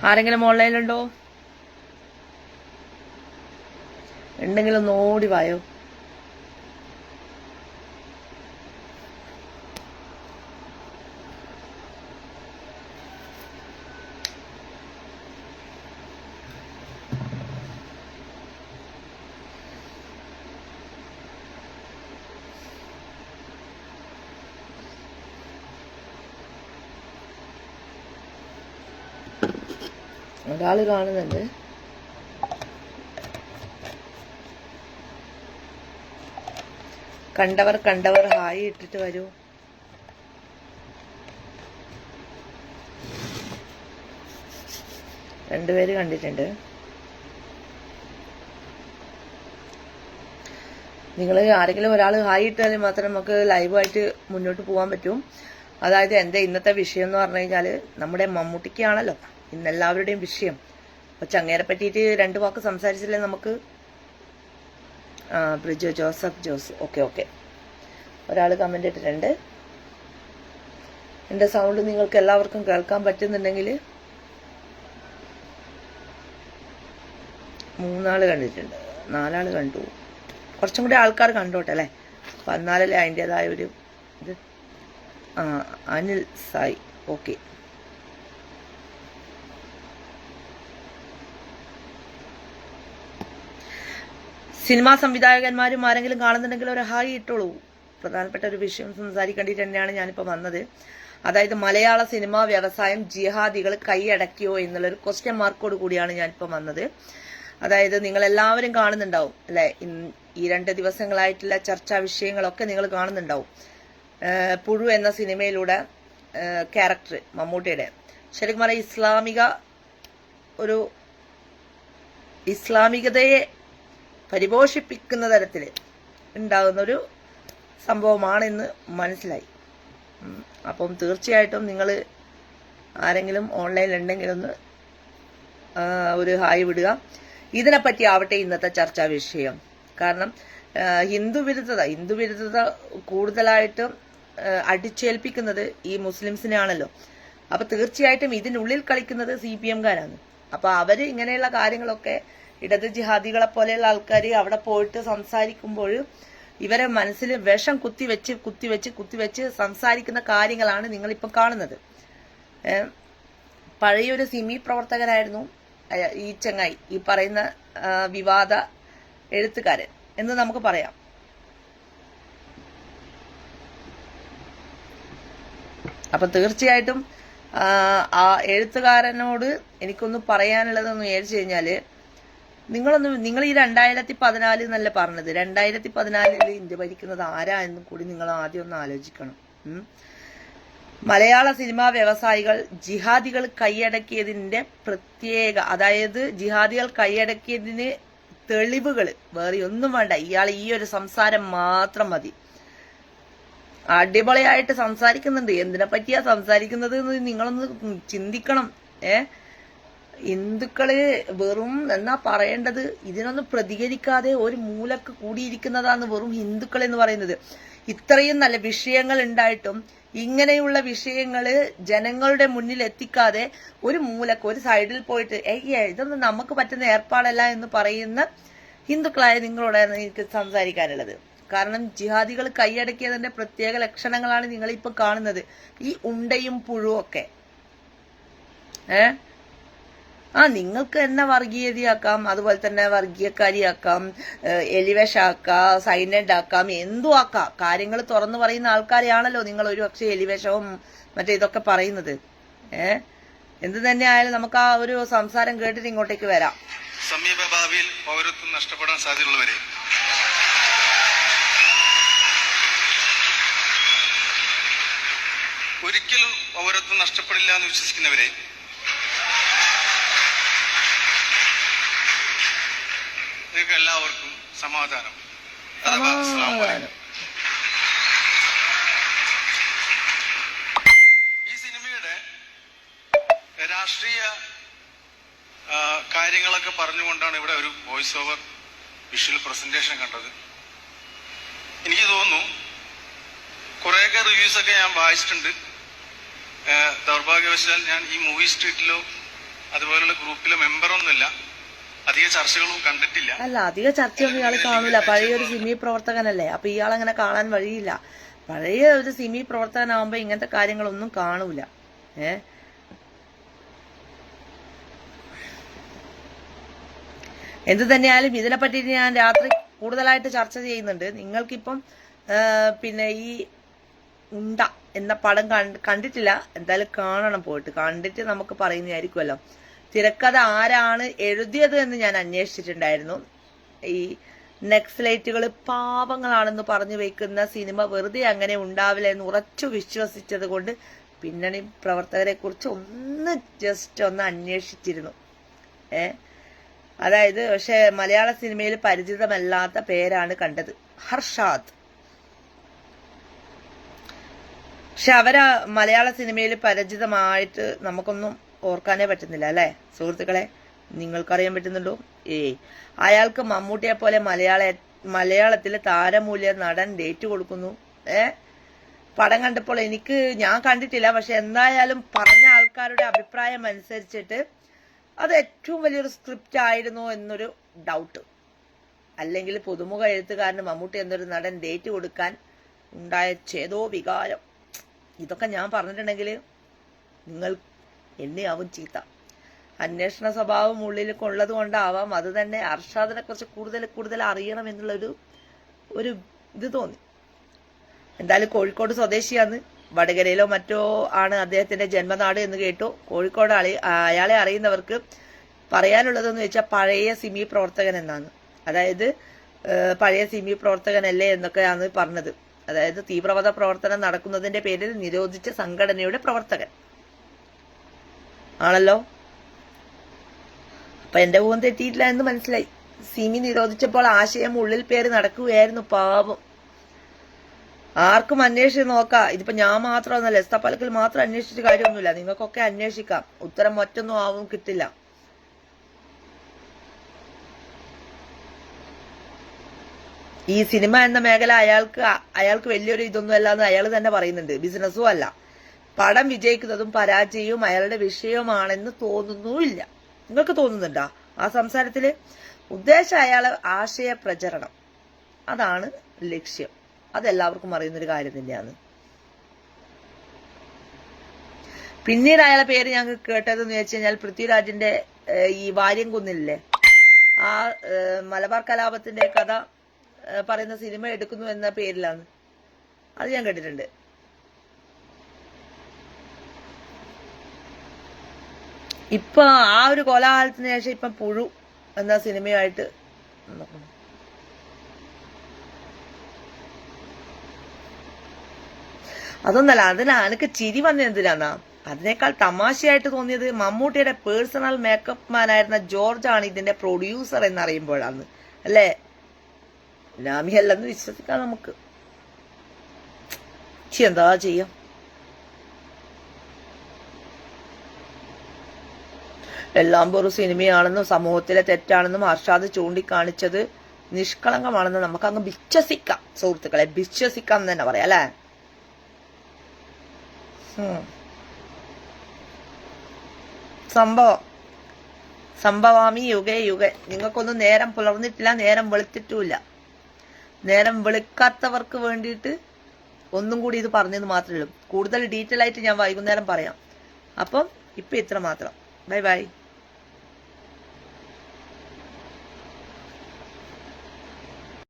ആരെങ്കിലും ഓൺലൈനിലുണ്ടോ ഉണ്ടെങ്കിൽ ഒന്ന് ഓടി വായോ. ഒരാൾ കാണുന്നുണ്ട്. കണ്ടവർ കണ്ടവർ ഹായ് ഇട്ടിട്ട് വരൂ. രണ്ടുപേര് കണ്ടിട്ടുണ്ട്. നിങ്ങൾ ആരെങ്കിലും ഒരാൾ ഹായ് ഇട്ടാൽ മാത്രം നമുക്ക് ലൈവായിട്ട് മുന്നോട്ട് പോകാൻ പറ്റും. അതായത് എന്റെ ഇന്നത്തെ വിഷയം എന്ന് പറഞ്ഞു കഴിഞ്ഞാൽ നമ്മുടെ മമ്മൂട്ടിക്കാണല്ലോ. ഇന്ന് എല്ലാവരുടെയും വിഷയം. അപ്പൊ ചങ്ങേരെ പറ്റിയിട്ട് രണ്ട് വാക്ക് സംസാരിച്ചില്ലേ നമുക്ക്? ബ്രിജോ ജോസഫ് ജോസ്. Okay okay. ഒരാൾ കമന്റ് ഇട്ടിട്ടുണ്ട്. എന്റെ സൗണ്ട് നിങ്ങൾക്ക് എല്ലാവർക്കും കേൾക്കാൻ പറ്റുന്നുണ്ടെങ്കിൽ മൂന്നാൾ കണ്ടിട്ടുണ്ട്. നാലാൾ കണ്ടു. കുറച്ചും കൂടി ആൾക്കാർ കണ്ടോട്ടെ അല്ലേ? അപ്പം അതിന്റെതായ ഒരു ഇത്? അനിൽ സായി. ഓക്കെ. സിനിമാ സംവിധായകന്മാരും ആരെങ്കിലും കാണുന്നുണ്ടെങ്കിൽ ഒരു ഹായ് ഇട്ടോളൂ. പ്രധാനപ്പെട്ട ഒരു വിഷയം സംസാരിക്കേണ്ടിട്ട് തന്നെയാണ് ഞാനിപ്പോൾ വന്നത്. അതായത് മലയാള സിനിമാ വ്യവസായം ജിഹാദികൾ കൈയടക്കിയോ എന്നുള്ളൊരു ക്വസ്റ്റ്യൻ മാർക്കോട് കൂടിയാണ് ഞാനിപ്പോൾ വന്നത്. അതായത് നിങ്ങൾ എല്ലാവരും കാണുന്നുണ്ടാവും അല്ലെ? ഈ രണ്ട് ദിവസങ്ങളായിട്ടുള്ള ചർച്ചാ വിഷയങ്ങളൊക്കെ നിങ്ങൾ കാണുന്നുണ്ടാവും. പുഴു എന്ന സിനിമയിലൂടെ ക്യാരക്ടർ മമ്മൂട്ടിയുടെ. ശരിക്കും പറഞ്ഞാൽ ഇസ്ലാമിക ഒരു ഇസ്ലാമികതയെ പരിപോഷിപ്പിക്കുന്ന തരത്തിൽ ഉണ്ടാകുന്നൊരു സംഭവമാണെന്ന് മനസ്സിലായി. അപ്പം തീർച്ചയായിട്ടും നിങ്ങൾ ആരെങ്കിലും ഓൺലൈനിൽ ഉണ്ടെങ്കിലൊന്ന് ഒന്ന് ഒരു ഹായ് വിടുക. ഇതിനെപ്പറ്റി ആവട്ടെ ഇന്നത്തെ ചർച്ചാ വിഷയം. കാരണം ഹിന്ദു വിരുദ്ധത ഹിന്ദു വിരുദ്ധത കൂടുതലായിട്ടും അടിച്ചേൽപ്പിക്കുന്നത് ഈ മുസ്ലിംസിനെയാണല്ലോ അപ്പൊ തീർച്ചയായിട്ടും ഇതിനുള്ളിൽ കളിക്കുന്നത് സി പി എംകാരാണ് അപ്പൊ അവർ ഇങ്ങനെയുള്ള കാര്യങ്ങളൊക്കെ ഇടത് ജിഹാദികളെ പോലെയുള്ള ആൾക്കാർ അവിടെ പോയിട്ട് സംസാരിക്കുമ്പോൾ ഇവരെ മനസ്സിൽ വിഷം കുത്തിവെച്ച് കുത്തിവെച്ച് കുത്തിവെച്ച് സംസാരിക്കുന്ന കാര്യങ്ങളാണ് നിങ്ങളിപ്പോൾ കാണുന്നത്. പഴയൊരു സിമി പ്രവർത്തകനായിരുന്നു ഈ ചെങ്ങായി ഈ പറയുന്ന വിവാദ എഴുത്തുകാരൻ എന്ന് നമുക്ക് പറയാം. അപ്പൊ തീർച്ചയായിട്ടും ആ, ആ എഴുത്തുകാരനോട് എനിക്കൊന്ന് പറയാനുള്ളതെന്ന് വിചാരിച്ചു കഴിഞ്ഞാൽ നിങ്ങളൊന്ന് നിങ്ങൾ ഈ രണ്ടായിരത്തി പതിനാല് എന്നല്ല പറഞ്ഞത്? രണ്ടായിരത്തി പതിനാലിൽ ഇന്ത്യ ഭരിക്കുന്നത് ആരാ എന്നും കൂടി നിങ്ങൾ ആദ്യം ഒന്ന് ആലോചിക്കണം. മലയാള സിനിമാ വ്യവസായികൾ ജിഹാദികൾ കൈയടക്കിയതിന്റെ പ്രത്യേക അതായത് ജിഹാദികൾ കൈയടക്കിയതിന് തെളിവുകൾ വേറെ ഒന്നും വേണ്ട. ഇയാൾ ഈ ഒരു സംസാരം മാത്രം മതി. അടിപൊളിയായിട്ട് സംസാരിക്കുന്നുണ്ട്. എന്തിനെ പറ്റിയാ സംസാരിക്കുന്നത് എന്ന് നിങ്ങളൊന്ന് ചിന്തിക്കണം. ഏ? ഹിന്ദുക്കൾ വെറും എന്നാ പറയേണ്ടത്? ഇതിനൊന്നും പ്രതികരിക്കാതെ ഒരു മൂലക്ക് കൂടിയിരിക്കുന്നതാണ് വെറും ഹിന്ദുക്കൾ എന്ന് പറയുന്നത്. ഇത്രയും നല്ല വിഷയങ്ങൾ ഉണ്ടായിട്ടും ഇങ്ങനെയുള്ള വിഷയങ്ങൾ ജനങ്ങളുടെ മുന്നിൽ എത്തിക്കാതെ ഒരു മൂലക്ക് ഒരു സൈഡിൽ പോയിട്ട് അയ്യേ ഇതൊന്നും നമുക്ക് പറ്റുന്ന ഏർപ്പാടല്ല എന്ന് പറയുന്ന ഹിന്ദുക്കളായ നിങ്ങളോടാണ് എനിക്ക് സംസാരിക്കാനുള്ളത്. കാരണം ജിഹാദികൾ കൈയടക്കിയതിന്റെ പ്രത്യേക ലക്ഷണങ്ങളാണ് നിങ്ങൾ ഇപ്പൊ കാണുന്നത്. ഈ ഉണ്ടയും പുഴുവും ഒക്കെ. ഏ? ആ നിങ്ങൾക്ക് എന്നെ വർഗീയതയാക്കാം അതുപോലെ തന്നെ വർഗീയക്കാരിയാക്കാം എലിവേഷാക്കാം സൈലന്റ് ആക്കാം എന്തു ആക്കാം. കാര്യങ്ങൾ തുറന്നു പറയുന്ന ആൾക്കാരെയാണല്ലോ നിങ്ങൾ ഒരു പക്ഷേ എലിവേഷവും മറ്റേ ഇതൊക്കെ പറയുന്നത്. ഏ? എന്ത് തന്നെ ആയാലും നമുക്ക് ആ ഒരു സംസാരം കേട്ടിട്ട് ഇങ്ങോട്ടേക്ക് വരാം. സമീപ ഭാവിയിൽ പൗരത്വം നഷ്ടപ്പെടാൻ സാധ്യതയുള്ളവരെ. ഒരിക്കലും പൗരത്വം നഷ്ടപ്പെടില്ല എന്ന് വിശ്വസിക്കുന്നവരെ നിങ്ങൾക്ക് എല്ലാവർക്കും സമാധാനം. അഥവാ അസ്സലാമു അലൈക്കും. ഈ സിനിമയുടെ രാഷ്ട്രീയ കാര്യങ്ങളൊക്കെ പറഞ്ഞുകൊണ്ടാണ് ഇവിടെ ഒരു വോയിസ് ഓവർ വിഷ്വൽ പ്രസന്റേഷൻ കണ്ടത്. എനിക്ക് തോന്നുന്നു കുറേയൊക്കെ റിവ്യൂസ് ഒക്കെ ഞാൻ വായിച്ചിട്ടുണ്ട്. ദൗർഭാഗ്യവശാൽ ഞാൻ ഈ മൂവി സ്ട്രീറ്റിലോ അതുപോലുള്ള ഗ്രൂപ്പിലോ മെമ്പറൊന്നുമില്ല അല്ല അധിക ചർച്ചയൊന്നും ഇയാൾ കാണൂല. പഴയ ഒരു സിമി പ്രവർത്തകനല്ലേ. അപ്പൊ ഇയാൾ അങ്ങനെ കാണാൻ വഴിയില്ല. പഴയ ഒരു സിമി പ്രവർത്തകനാവുമ്പോ ഇങ്ങനത്തെ കാര്യങ്ങളൊന്നും കാണൂല. ഏ? എന്ത് തന്നെയായാലും ഇതിനെപ്പറ്റി ഞാൻ രാത്രി കൂടുതലായിട്ട് ചർച്ച ചെയ്യുന്നുണ്ട്. നിങ്ങൾക്കിപ്പം പിന്നെ ഈ ഉണ്ട എന്ന പടം കണ്ടിട്ടില്ല. എന്തായാലും കാണണം പോയിട്ട്. കണ്ടിട്ട് നമുക്ക് പറയുന്നതായിരിക്കുമല്ലോ. തിരക്കഥ ആരാണ് എഴുതിയത് എന്ന് ഞാൻ അന്വേഷിച്ചിട്ടുണ്ടായിരുന്നു. ഈ നെക്സ്ലൈറ്റുകൾ പാവങ്ങളാണെന്ന് പറഞ്ഞു വെക്കുന്ന സിനിമ വെറുതെ അങ്ങനെ ഉണ്ടാവില്ല എന്ന് ഉറച്ചു വിശ്വസിച്ചത് കൊണ്ട് പിന്നണി പ്രവർത്തകരെ കുറിച്ച് ഒന്ന് ജസ്റ്റ് ഒന്ന് അന്വേഷിച്ചിരുന്നു. ഏ? അതായത് പക്ഷെ മലയാള സിനിമയിൽ പരിചിതമല്ലാത്ത പേരാണ് കണ്ടത്. ഹർഷാദ്. പക്ഷെ അവരാ മലയാള സിനിമയിൽ പരിചിതമായിട്ട് നമുക്കൊന്നും ഓർക്കാനേ പറ്റുന്നില്ല അല്ലേ? സുഹൃത്തുക്കളെ നിങ്ങൾക്കറിയാൻ പറ്റുന്നുണ്ടോ? ഏയ്. അയാൾക്ക് മമ്മൂട്ടിയെ പോലെ മലയാള മലയാളത്തിലെ താരമൂല്യ നടൻ ഡേറ്റ് കൊടുക്കുന്നു. ഏ? പടം കണ്ടപ്പോൾ എനിക്ക് ഞാൻ കണ്ടിട്ടില്ല പക്ഷെ എന്തായാലും പറഞ്ഞ ആൾക്കാരുടെ അഭിപ്രായം അനുസരിച്ചിട്ട് അത് ഏറ്റവും വലിയൊരു സ്ക്രിപ്റ്റ് ആയിരുന്നു എന്നൊരു ഡൗട്ട് അല്ലെങ്കിൽ പുതുമുഖ എഴുത്തുകാരന് മമ്മൂട്ടി എന്നൊരു നടൻ ഡേറ്റ് കൊടുക്കാൻ ഉണ്ടായ ചേതോ വികാരം. ഇതൊക്കെ ഞാൻ പറഞ്ഞിട്ടുണ്ടെങ്കിൽ നിങ്ങൾ എന്നെ ആവും ചീത്ത. അന്വേഷണ സ്വഭാവം ഉള്ളിൽ കൊള്ളത് കൊണ്ടാവാം അത് തന്നെ അർഷാദിനെ കുറിച്ച് കൂടുതൽ കൂടുതൽ അറിയണം എന്നുള്ളൊരു ഒരു ഇത് തോന്നി. എന്തായാലും കോഴിക്കോട് സ്വദേശിയാണ് വടകരയിലോ മറ്റോ ആണ് അദ്ദേഹത്തിന്റെ ജന്മനാട് എന്ന് കേട്ടു. കോഴിക്കോട് അയാളെ അറിയുന്നവർക്ക് പറയാനുള്ളതെന്ന് വെച്ചാൽ പഴയ സിമി പ്രവർത്തകൻ എന്നാണ്. അതായത് പഴയ സിമി പ്രവർത്തകനല്ലേ എന്നൊക്കെയാണ് പറഞ്ഞത്. അതായത് തീവ്രവാദ പ്രവർത്തനം നടക്കുന്നതിന്റെ പേരിൽ നിരോധിച്ച സംഘടനയുടെ പ്രവർത്തകൻ. ആണല്ലോ? അപ്പൊ എന്റെ മുഖം തെറ്റിയിട്ടില്ല എന്ന് മനസ്സിലായി. സിമി നിരോധിച്ചപ്പോൾ ആശയം ഉള്ളിൽ പേര് നടക്കുകയായിരുന്നു പാപം ആർക്കും അന്വേഷിച്ച് നോക്കാം. ഇതിപ്പോ ഞാൻ മാത്രമൊന്നല്ല എസ്തപ്പലക്കിൽ മാത്രം അന്വേഷിച്ചിട്ട് കാര്യമൊന്നുമില്ല. നിങ്ങൾക്കൊക്കെ അന്വേഷിക്കാം. ഉത്തരം മറ്റൊന്നും ആവും കിട്ടില്ല. ഈ സിനിമ എന്ന മേഖല അയാൾക്ക് അയാൾക്ക് വലിയൊരു ഇതൊന്നും അല്ലാന്ന് അയാൾ തന്നെ പറയുന്നുണ്ട്. ബിസിനസ്സും അല്ല. പടം വിജയിക്കുന്നതും പരാജയവും അയാളുടെ വിഷയവുമാണെന്ന് തോന്നുന്നുമില്ല. നിങ്ങൾക്ക് തോന്നുന്നുണ്ടോ? ആ സംസാരത്തിൽ ഉദ്ദേശം അയാളെ ആശയ പ്രചരണം. അതാണ് ലക്ഷ്യം. അതെല്ലാവർക്കും അറിയുന്നൊരു കാര്യം തന്നെയാണ്. പിന്നീട് അയാളെ പേര് ഞങ്ങൾ കേട്ടതെന്ന് വെച്ച് കഴിഞ്ഞാൽ പൃഥ്വിരാജിന്റെ ഈ വാര്യം കുന്നില്ലേ ആ മലബാർ കലാപത്തിന്റെ കഥ പറയുന്ന സിനിമ എടുക്കുന്നു എന്ന പേരിലാണ്. അത് ഞാൻ കേട്ടിട്ടുണ്ട്. ഇപ്പൊ ആ ഒരു കോലാഹലത്തിന് ശേഷം ഇപ്പം പുഴു എന്ന സിനിമയായിട്ട് അതൊന്നല്ല അതിനാ എനിക്ക് ചിരി വന്നത് എന്തിനാന്നാ അതിനേക്കാൾ തമാശയായിട്ട് തോന്നിയത് മമ്മൂട്ടിയുടെ പേഴ്സണൽ മേക്കപ്പ് മാൻ മാനായിരുന്ന ജോർജ് ആണ് ഇതിന്റെ പ്രൊഡ്യൂസർ എന്നറിയുമ്പോഴാണ് അല്ലേ? നാമിയല്ലെന്ന് വിശ്വസിക്കാം നമുക്ക്. എന്താ ചെയ്യാം? വെറും സിനിമയാണെന്നും സമൂഹത്തിലെ തെറ്റാണെന്നും അർഷാദ് ചൂണ്ടിക്കാണിച്ചത് നിഷ്കളങ്കമാണെന്ന് നമുക്ക് അങ്ങ് വിശ്വസിക്കാം. സുഹൃത്തുക്കളെ വിശ്വസിക്കാം എന്ന് തന്നെ പറയാം അല്ലേ? സംഭവം സംഭവാമി യുഗേ യുഗേ. നിങ്ങൾക്കൊന്നും നേരം പുലർന്നിട്ടില്ല നേരം വെളുത്തിട്ടുമില്ല. നേരം വെളുക്കാത്തവർക്ക് വേണ്ടിയിട്ട് ഒന്നും കൂടി ഇത് പറഞ്ഞത് മാത്രമേ ഉള്ളൂ. കൂടുതൽ ഡീറ്റെയിൽ ആയിട്ട് ഞാൻ വൈകുന്നേരം പറയാം. അപ്പം ഇപ്പം ഇത്ര മാത്രം. Bye bye.